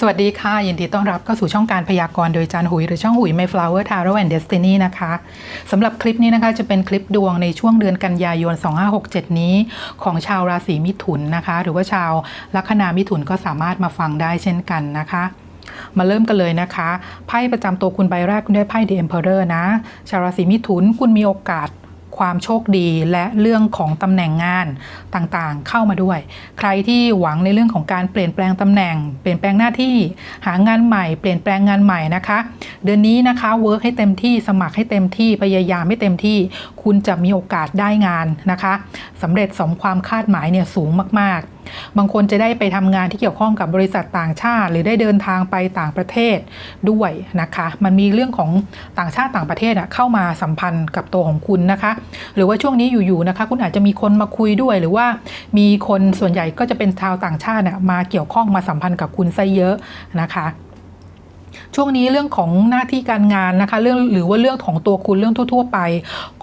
สวัสดีค่ะ ยินดีต้อนรับเข้าสู่ช่องการพยากรณ์โดยจานหุย หรือช่องหุย Mayflower Tarot and Destiny นะคะสำหรับคลิปนี้นะคะจะเป็นคลิปดวงในช่วงเดือนกันยายน 2567 นี้ ของชาวราศีมิถุนนะคะ หรือว่าชาวลัคนามิถุนก็สามารถมาฟังได้เช่นกันนะคะ มาเริ่มกันเลยนะคะไพ่ประจำตัวคุณใบแรกคุณได้ไพ่ The Emperor นะ ชาวราศีมิถุนคุณมีโอกาส ความโชคดีและเรื่องของตำแหน่งงานต่างๆ เข้ามาด้วย ใครที่หวังในเรื่องของการเปลี่ยนแปลงตำแหน่ง เปลี่ยนแปลงหน้าที่หางานใหม่ เปลี่ยนแปลงงานใหม่นะคะ เดือนนี้นะคะเวิร์กให้เต็มที่สมัครให้เต็มที่พยายามให้เต็มที่ คุณจะมีโอกาสได้งานนะคะสำเร็จสมความคาดหมายเนี่ยสูงมากๆ บางคนจะได้ไปทำงานที่เกี่ยวข้องกับบริษัทต่างชาติ หรือได้เดินทางไปต่างประเทศด้วยนะคะ มันมีเรื่องของต่างชาติต่างประเทศเข้ามาสัมพันธ์กับตัวของคุณนะคะ หรือว่าช่วงนี้อยู่ๆนะคะ คุณอาจจะมีคนมาคุยด้วย หรือว่ามีคนส่วนใหญ่ก็จะเป็นชาวต่างชาติมาเกี่ยวข้องมาสัมพันธ์กับคุณซะเยอะนะคะ ช่วงนี้เรื่องของหน้าที่การงานนะคะ เรื่องหรือว่าเรื่องของตัวคุณเรื่องทั่ว ๆ ไป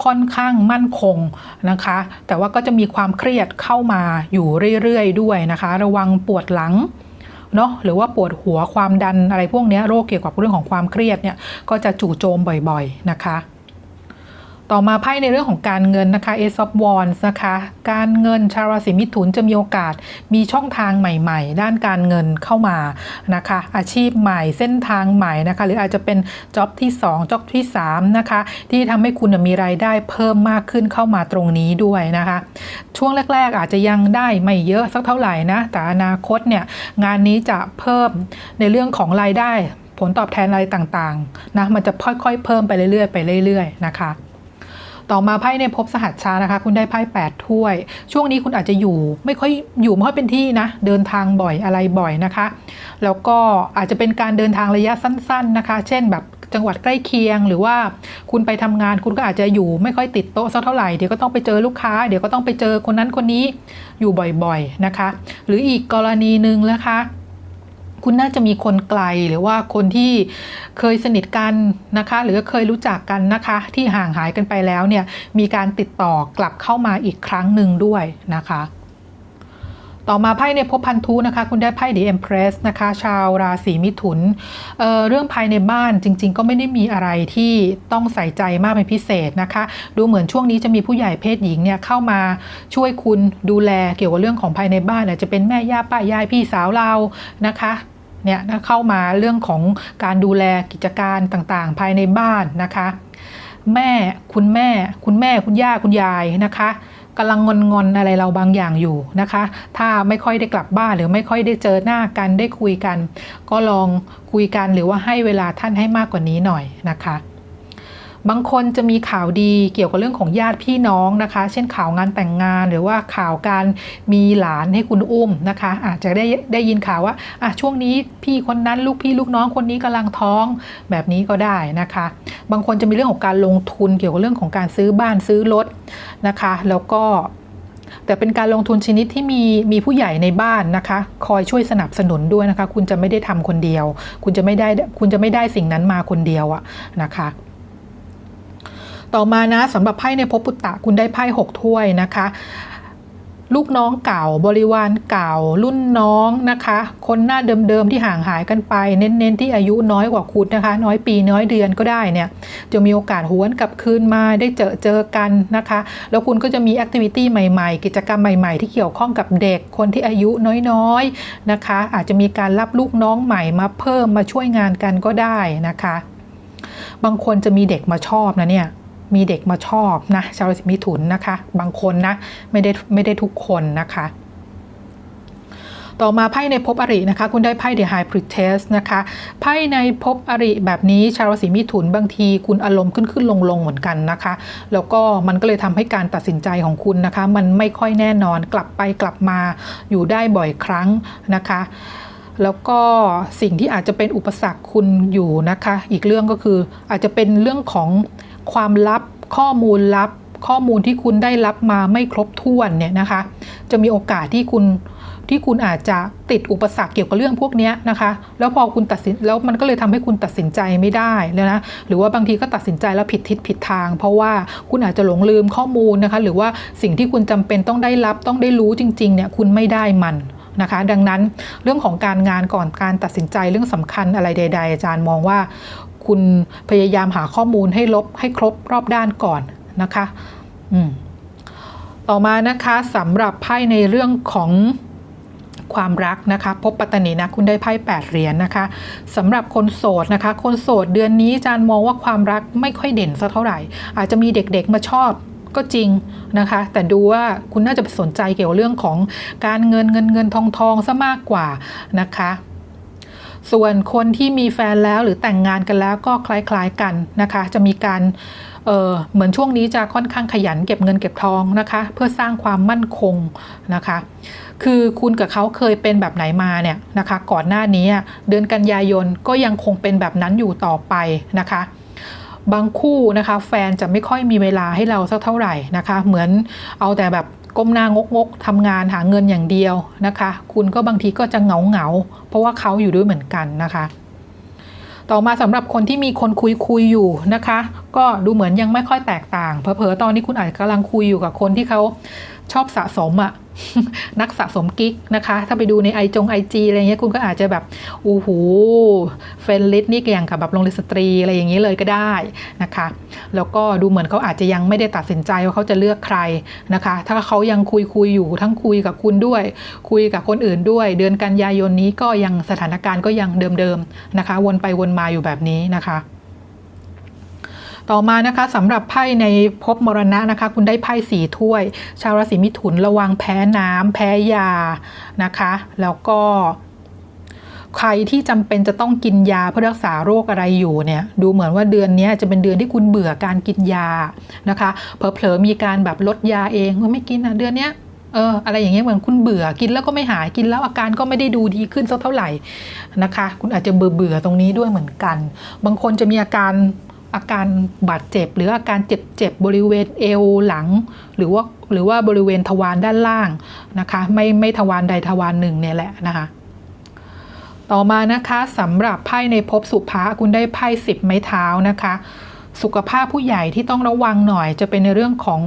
ค่อนข้างมั่นคงนะคะ แต่ว่าก็จะมีความเครียดเข้ามาอยู่เรื่อยๆด้วยนะคะ ระวังปวดหลังเนาะหรือว่าปวดหัวความดันอะไรพวกนี้โรคเกี่ยวกับเรื่องของความเครียดเนี่ยก็จะจู่โจมบ่อยๆนะคะ ต่อมาไพ่ในเรื่องของการเงินนะคะ Ace of Wands นะคะ การเงินชาวราศีมิถุนจะมีโอกาสมีช่องทางใหม่ ๆ ด้านการเงินเข้ามานะคะ อาชีพใหม่เส้นทางใหม่นะคะ หรืออาจจะเป็นจ็อบที่2จ็อบที่3นะคะ ที่ทำให้คุณมีรายได้เพิ่มมากขึ้นเข้ามาตรงนี้ด้วยนะคะ ช่วงแรก ๆ อาจจะยังได้ไม่เยอะสักเท่าไหร่นะ แต่อนาคตเนี่ยงานนี้จะเพิ่มในเรื่องของรายได้ ผลตอบแทนอะไรต่างๆนะมันจะค่อยๆ เพิ่มไปเรื่อยๆไปเรื่อย ๆ นะคะ ต่อมาไพ่ในภพสหัสชานะคะ คุณได้ไพ่8ถ้วย ช่วงนี้คุณอาจจะอยู่ไม่ค่อยอยู่ไม่ค่อยเป็นที่นะ เดินทางบ่อยอะไรบ่อยนะคะ แล้วก็อาจจะเป็นการเดินทางระยะสั้น ๆนะคะ เช่นแบบจังหวัดใกล้เคียงหรือว่าคุณไปทำงานคุณก็อาจจะอยู่ไม่ค่อยติดโต๊ะสักเท่าไหร่เดี๋ยวก็ต้องไปเจอลูกค้า เดี๋ยวก็ต้องไปเจอคนนั้นคนนี้อยู่บ่อยๆนะคะ หรืออีกกรณีหนึ่งนะคะ คุณน่าจะมีคนไกลหรือว่าคนที่เคยสนิทกันนะคะ หรือเคยรู้จักกันนะคะ ที่ห่างหายกันไปแล้วเนี่ยมีการติดต่อกลับเข้ามาอีกครั้งหนึ่งด้วยนะคะต่อมาไพ่ในภพพันธุนะคะ คุณได้ไพ่ The Empress นะคะ ชาวราศีมิถุนเเรื่องภายในบ้านจริง ๆ ก็ไม่ได้มีอะไรที่ต้องใส่ใจมากเป็นพิเศษนะคะ ดูเหมือนช่วงนี้จะมีผู้ใหญ่เพศหญิงเนี่ยเข้ามาช่วยคุณดูแลเกี่ยวกับเรื่องของภายในบ้านอาจจะเป็นแม่ย่าป้ายายพี่สาวเรานะคะ เนี่ยเข้ามาเรื่องของการดูแลกิจการต่างๆ ภายในบ้านนะคะ แม่คุณแม่ คุณแม่คุณย่าคุณยายนะคะกำลังงอนงอนอะไรเราบางอย่างอยู่นะคะ ถ้าไม่ค่อยได้กลับบ้านหรือไม่ค่อยได้เจอหน้ากันได้คุยกัน ก็ลองคุยกันหรือว่าให้เวลาท่านให้มากกว่านี้หน่อยนะคะ บางคนจะมีข่าวดีเกี่ยวกับเรื่องของญาติพี่น้องนะคะ เช่นข่าวงานแต่งงานหรือว่าข่าวการมีหลานให้คุณอุ้มนะคะ อาจจะได้ได้ยินข่าวว่าอะช่วงนี้พี่คนนั้นลูกพี่ลูกน้องคนนี้กำลังท้องแบบนี้ก็ได้นะคะ บางคนจะมีเรื่องของการลงทุนเกี่ยวกับเรื่องของการซื้อบ้านซื้อรถนะคะ แล้วก็แต่เป็นการลงทุนชนิดที่มีมีผู้ใหญ่ในบ้านนะคะ คอยช่วยสนับสนุนด้วยนะคะ คุณจะไม่ได้ทำคนเดียว คุณจะไม่ได้คุณจะไม่ได้สิ่งนั้นมาคนเดียวอะนะคะ ต่อมานะสำหรับไพ่ในภพปุตตะคุณได้ไพ่หกถ้วยนะคะ ลูกน้องเก่าบริวารเก่า รุ่นน้องนะคะ คนหน้าเดิมๆที่ห่างหายกันไป เน้นๆที่อายุน้อยกว่าคุณนะคะ น้อยปีน้อยเดือนก็ได้เนี่ยจะมีโอกาสหวนกลับคืนมาได้เจอเจอกันนะคะ แล้วคุณก็จะมีแอคทิวิตี้ใหม่ๆ กิจกรรมใหม่ๆ ที่เกี่ยวข้องกับเด็กคนที่อายุน้อยๆนะคะ อาจจะมีการรับลูกน้องใหม่มาเพิ่มมาช่วยงานกันก็ได้นะคะบางคนจะมีเด็กมาชอบนะเนี่ย มีเด็กมาชอบนะชาวราศีมิถุนนะคะ บางคนนะไม่ได้ไม่ได้ทุกคนนะคะ ต่อมาไพ่ในภพอรินะคะ คุณได้ไพ่ The High Priestess นะคะไพ่ในภพอริแบบนี้ชาวราศีมิถุนบางทีคุณอารมณ์ขึ้นขึ้นลงลงเหมือนกันนะคะ แล้วก็มันก็เลยทำให้การตัดสินใจของคุณนะคะ มันไม่ค่อยแน่นอนกลับไปกลับมาอยู่ได้บ่อยครั้งนะคะแล้วก็สิ่งที่อาจจะเป็นอุปสรรคคุณอยู่นะคะ อีกเรื่องก็คืออาจจะเป็นเรื่องของ ความลับข้อมูลลับ ข้อมูลที่คุณได้รับมาไม่ครบถ้วนเนี่ยนะคะ จะมีโอกาสที่คุณที่คุณอาจจะติดอุปสรรคเกี่ยวกับเรื่องพวกนี้นะคะ แล้วพอคุณตัดสินแล้วมันก็เลยทำให้คุณตัดสินใจไม่ได้แล้วนะหรือว่าบางทีก็ตัดสินใจแล้วผิดทิศผิดทาง เพราะว่าคุณอาจจะหลงลืมข้อมูลนะคะ หรือว่าสิ่งที่คุณจำเป็นต้องได้รับต้องได้รู้จริงๆเนี่ยคุณไม่ได้มัน นะคะ ดังนั้นเรื่องของการงานก่อนการตัดสินใจเรื่องสำคัญอะไรใด ๆ อาจารย์มองว่า คุณพยายามหาข้อมูลให้ลบให้ครบรอบด้านก่อนนะคะอืมต่อมานะคะสำหรับไพ่ในเรื่องของความรักนะคะ พบปัตตนีนะคุณได้ไพ่8เหรียญนะคะสำหรับคนโสดนะคะ คนโสดเดือนนี้อาจารย์มองว่าความรักไม่ค่อยเด่นสักเท่าไหร่ อาจจะมีเด็กๆมาชอบ ก็จริงนะคะ แต่ดูว่าคุณน่าจะสนใจเกี่ยวกับเรื่องของการเงินเงินเงินทองทองซะมากกว่านะคะส่วนคนที่มีแฟนแล้วหรือแต่งงานกันแล้วก็คล้ายๆกันนะคะ จะมีการเเหมือนช่วงนี้จะค่อนข้างขยันเก็บเงินเก็บทองนะคะ เพื่อสร้างความมั่นคงนะคะ คือคุณกับเขาเคยเป็นแบบไหนมาเนี่ยนะคะ ก่อนหน้านี้เดือนกันยายนก็ยังคงเป็นแบบนั้นอยู่ต่อไปนะคะ บางคู่นะคะแฟนจะไม่ค่อยมีเวลาให้เราสักเท่าไหร่นะคะ เหมือนเอาแต่แบบก้มหน้างกงกทำงานหาเงินอย่างเดียวนะคะ คุณก็บางทีก็จะเหงาเหงาเพราะว่าเขาอยู่ด้วยเหมือนกันนะคะ ต่อมาสำหรับคนที่มีคนคุยคุยอยู่นะคะ ก็ดูเหมือนยังไม่ค่อยแตกต่างเผลอๆตอนนี้คุณอาจจะกำลังคุยอยู่กับคนที่เขา ชอบสะสมอะนักสะสมกิ๊กนะคะ ถ้าไปดูในไอจงไอจีอะไรเงี้ยคุณก็อาจจะแบบโอ้โหเฟนลิสนี่อย่างกับแบบโรงเรียนสตรีอะไรอย่างนี้เลยก็ได้นะคะ แล้วก็ดูเหมือนเขาอาจจะยังไม่ได้ตัดสินใจว่าเขาจะเลือกใครนะคะ ถ้าเขายังคุยคุยอยู่ทั้งคุยกับคุณด้วย คุยกับคนอื่นด้วย เดือนกันยายนนี้ก็ยังสถานการณ์ก็ยังเดิมๆนะคะ วนไปวนมาอยู่แบบนี้นะคะ ต่อมานะคะสำหรับไพ่ในภพมรณะนะคะ คุณได้ไพ่สีถ้วย ชาวราศีมิถุนระวังแพ้น้ำแพ้ยานะคะ แล้วก็ใครที่จำเป็นจะต้องกินยาเพื่อรักษาโรคอะไรอยู่เนี่ยดูเหมือนว่าเดือนนี้จะเป็นเดือนที่คุณเบื่อการกินยานะคะเผลอๆมีการแบบลดยาเองว่าไม่กินอะเดือนนี้เอออะไรอย่างเงี้ยเหมือนคุณเบื่อกินแล้วก็ไม่หายกินแล้วอาการก็ไม่ได้ดูดีขึ้นสักเท่าไหร่นะคะ คุณอาจจะเบื่อเบื่อๆตรงนี้ด้วยเหมือนกัน บางคนจะมีอาการ อาการบาดเจ็บ หรืออาการเจ็บเจ็บบริเวณเอวหลัง หรือว่าหรือว่าบริเวณทวารด้านล่างนะคะไม่ไม่ทวารใดทวารหนึ่งเนี่ยแหละนะคะต่อมานะคะสำหรับไพ่ในภพสุภาคุณได้ไพ่สิบไม้เท้านะคะ สุขภาพผู้ใหญ่ที่ต้องระวังหน่อยจะเป็นในเรื่องของ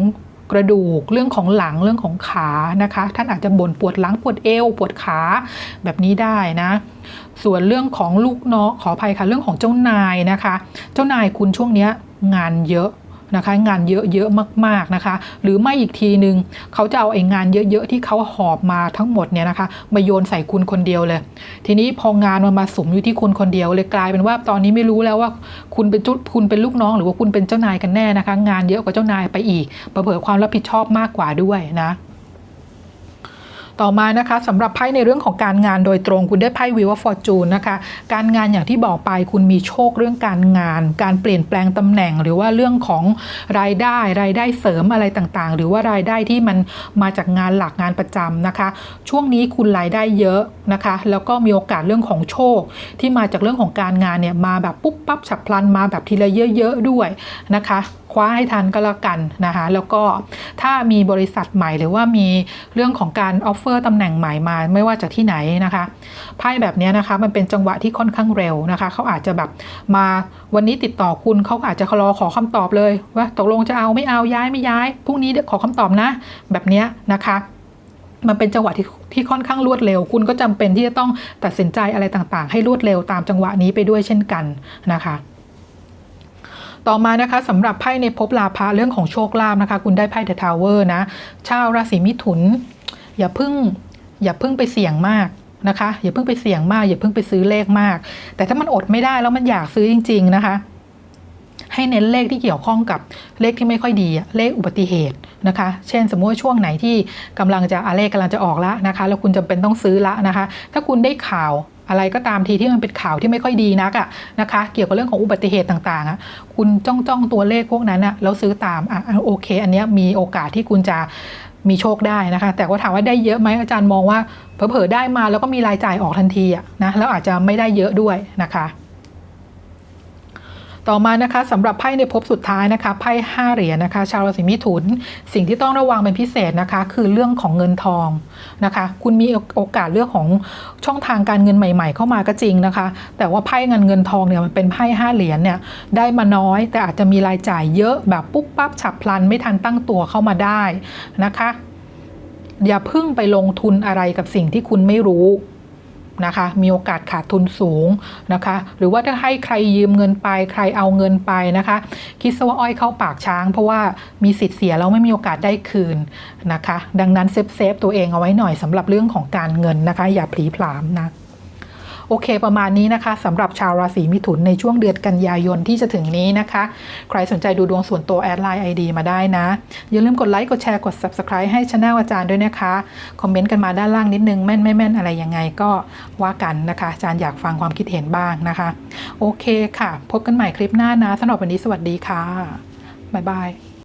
กระดูกเรื่องของหลังเรื่องของขานะคะ ท่านอาจจะบ่นปวดหลังปวดเอวปวดขาแบบนี้ได้นะ ส่วนเรื่องของลูกน้องขออภัยค่ะเรื่องของเจ้านายนะคะ เจ้านายคุณช่วงนี้งานเยอะนะคะงานเยอะๆมากๆนะคะ หรือไม่อีกทีหนึ่งเขาจะเอาไอ้งานเยอะๆที่เขาหอบมาทั้งหมดเนี่ยนะคะมาโยนใส่คุณคนเดียวเลย ทีนี้พองานมันมาสมอยู่ที่คุณคนเดียวเลยกลายเป็นว่าตอนนี้ไม่รู้แล้วว่าคุณเป็นจุดคุณเป็นลูกน้อง หรือว่าคุณเป็นเจ้านายกันแน่นะคะ งานเยอะกว่าเจ้านายไปอีกเผลอความรับผิดชอบมากกว่าด้วยนะ ต่อมานะคะสำหรับไพ่ในเรื่องของการงานโดยตรงคุณได้ไพ่วิวฟอร์จูนนะคะ การงานอย่างที่บอกไปคุณมีโชคเรื่องการงาน การเปลี่ยนแปลงตำแหน่ง หรือว่าเรื่องของรายได้รายได้เสริมอะไรต่างๆ หรือว่ารายได้ที่มันมาจากงานหลักงานประจำนะคะ ช่วงนี้คุณรายได้เยอะนะคะ แล้วก็มีโอกาสเรื่องของโชค ที่มาจากเรื่องของการงานเนี่ยมาแบบปุ๊บปั๊บฉับพลันมาแบบทีละเยอะ ๆ ด้วยนะคะ ว้าให้ทันก็แล้วกันนะคะ แล้วก็ถ้ามีบริษัทใหม่หรือว่ามีเรื่องของการออฟเฟอร์ตำแหน่งใหม่มา ไม่ว่าจากที่ไหนนะคะไพ่แบบนี้นะคะมันเป็นจังหวะที่ค่อนข้างเร็วนะคะเขาอาจจะแบบมาวันนี้ติดต่อคุณเขาอาจจะรอขอคำตอบเลยว่าตกลงจะเอาไม่เอาย้ายไม่ย้ายพรุ่งนี้เดี๋ยวขอคำตอบนะ แบบนี้นะคะมันเป็นจังหวะที่ที่ค่อนข้างรวดเร็ว คุณก็จำเป็นที่จะต้องตัดสินใจอะไรต่างๆ ให้รวดเร็วตามจังหวะนี้ไปด้วยเช่นกันนะคะ ต่อมานะคะสำหรับไพ่ในภพลาภะเรื่องของโชคลาภนะคะ คุณได้ไพ่เดอะทาวเวอร์นะ ชาวราศีมิถุน อย่าพึ่งอย่าพึ่งไปเสี่ยงมากนะคะ อย่าเพึ่งไปเสี่ยงมาก อย่าเพึ่งไปซื้อเลขมาก แต่ถ้ามันอดไม่ได้แล้วมันอยากซื้อจริง ๆ นะคะ ให้เน้นเลขที่เกี่ยวข้องกับเลขที่ไม่ค่อยดีเลขอุบัติเหตุนะคะ เช่นสมมติว่าช่วงไหนที่กำลังจะอาเลขกำลังจะออกแล้วนะคะ แล้วคุณจำเป็นต้องซื้อละนะคะ ถ้าคุณได้ข่าว อะไรก็ตามทีที่มันเป็นข่าวที่ไม่ค่อยดีนักอะนะคะ เกี่ยวกับเรื่องของอุบัติเหตุต่างๆอะคุณจ้องจ้องตัวเลขพวกนั้นอะแล้วซื้อตามอะโอเค อันนี้มีโอกาสที่คุณจะมีโชคได้นะคะ แต่ว่าถามว่าได้เยอะไหมอาจารย์มองว่าเผลอๆได้มาแล้วก็มีรายจ่ายออกทันทีอะนะแล้วอาจจะไม่ได้เยอะด้วยนะคะ ต่อมานะคะสำหรับไพ่ในภพสุดท้ายนะคะไพ่ห้าเหรียญนะคะ ชาวราศีมิถุน สิ่งที่ต้องระวังเป็นพิเศษนะคะ คือเรื่องของเงินทองนะคะ คุณมีโอกาสเรื่องของช่องทางการเงินใหม่ ๆ เข้ามาก็จริงนะคะ แต่ว่าไพ่เงินเงินทองเนี่ยมันเป็นไพ่ห้าเหรียญเนี่ยได้มาน้อย แต่อาจจะมีรายจ่ายเยอะแบบปุ๊บปั๊บฉับพลันไม่ทันตั้งตัวเข้ามาได้นะคะ อย่าพึ่งไปลงทุนอะไรกับสิ่งที่คุณไม่รู้ นะคะ มีโอกาสขาดทุนสูงนะคะ หรือว่าถ้าให้ใครยืมเงินไปใครเอาเงินไปนะคะ คิดซะว่าอ้อยเข้าปากช้าง เพราะว่ามีสิทธิ์เสียแล้วไม่มีโอกาสได้คืนนะคะ ดังนั้นเซฟเซฟตัวเองเอาไว้หน่อยสำหรับเรื่องของการเงินนะคะ อย่าผลีผลามนะ โอเคประมาณนี้นะคะสำหรับชาวราศีมิถุนในช่วงเดือนกันยายนที่จะถึงนี้นะคะ ใครสนใจดูดวงส่วนตัวแอดไลน์ ID มาได้นะ อย่าลืมกดไลค์กดแชร์กด Subscribe ให้ช anel อาจารย์ด้วยนะคะ คอมเมนต์กันมาด้านล่างนิดนึงแม่นไม่แม่นอะไรยังไงก็ว่ากันนะคะอาจารย์อยากฟังความคิดเห็นบ้างนะคะ โอเคค่ะ พบกันใหม่คลิปหน้านะสำหรับวันนี้สวัสดีค่ะบ๊ายบาย